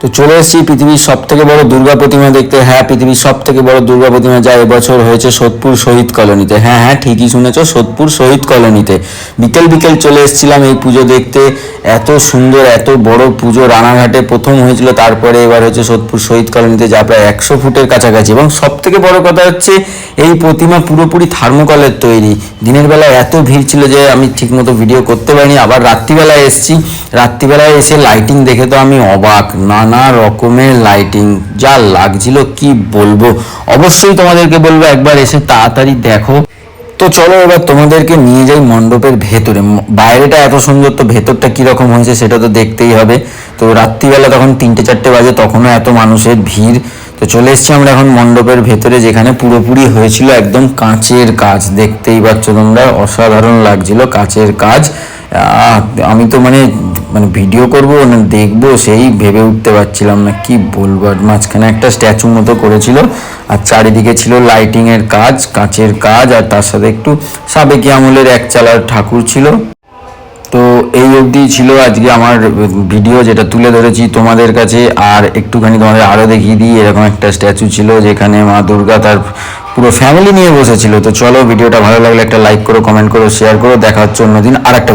তো চলে এসেছি পৃথিবীর সব থেকে বড় দুর্গা প্রতিমা দেখতে। হ্যাঁ পৃথিবীর সব থেকে বড় দুর্গা প্রতিমা যা এবছর হয়েছে সোদপুর শহীদ কলোনিতে। হ্যাঁ হ্যাঁ ঠিকই শুনেছো, সোদপুর শহীদ কলোনিতে। বিকেল বিকেল চলে এসেছিলাম এই পুজো দেখতে। এত সুন্দর, এত বড় পুজো। রানাঘাটে প্রথম হয়েছিল, তারপরে এবার হচ্ছে সোদপুর শহীদ কলোনিতে, যা প্রায় একশো ফুটের কাছাকাছি। এবং সব থেকে বড় কথা হচ্ছে, এই প্রতিমা পুরোপুরি থার্মোকলের তৈরি। দিনের বেলা এত ভিড় ছিল যে আমি ঠিকমতো ভিডিও করতে পারিনি। আবার রাত্রিবেলায় এসেছি। রাত্রিবেলায় এসে লাইটিং দেখে তো আমি অবাক নানা রকমের লাইটিং যা লাগছিল, কি বলব? অবশ্যই তোমাদেরকে বলব, একবার এসে তাড়াতাড়ি দেখো। তো চলো এবার তোমাদেরকে নিয়ে যাই মণ্ডপের ভেতরে। বাইরেটা এত সুন্দর, তো ভেতরটা কীরকম হয়েছে সেটা তো দেখতেই হবে। তো রাত্রিবেলা তখন তিনটে, চারটে বাজে, তখনও এত মানুষের ভিড়। তো চলে এসেছি আমরা এখন মণ্ডপের ভেতরে, যেখানে পুরোপুরি হয়েছিল একদম কাঁচের কাজ। দেখতেই পাচ্ছ তোমরা, অসাধারণ লাগছিল কাঁচের কাজ। আমি তো মানে মানে ভিডিও করব, না দেখব, সেই ভেবে উঠতে পারছিলাম না, কি বলব? আর মাঝখানে একটা স্ট্যাচু মতো করেছিল, আর চারিদিকে ছিল লাইটিং এর কাজ, কাঁচের কাজ, আর তার সাথে একটু সাবেকি আমলের এক চালার ঠাকুর ছিল। তো এই অবধি ছিল আজকে আমার ভিডিও যেটা তুলে ধরেছি তোমাদের কাছে, আর একটুখানি তোমাদের আরও দেখিয়ে দিই, এরকম একটা স্ট্যাচু ছিল যেখানে মা দুর্গা তার পুরো ফ্যামিলি নিয়ে বসেছিল। তো চলো ভিডিওটা ভালো লাগলে একটা লাইক করো কমেন্ট করো শেয়ার করো, দেখা হচ্ছে অন্যদিন আর একটা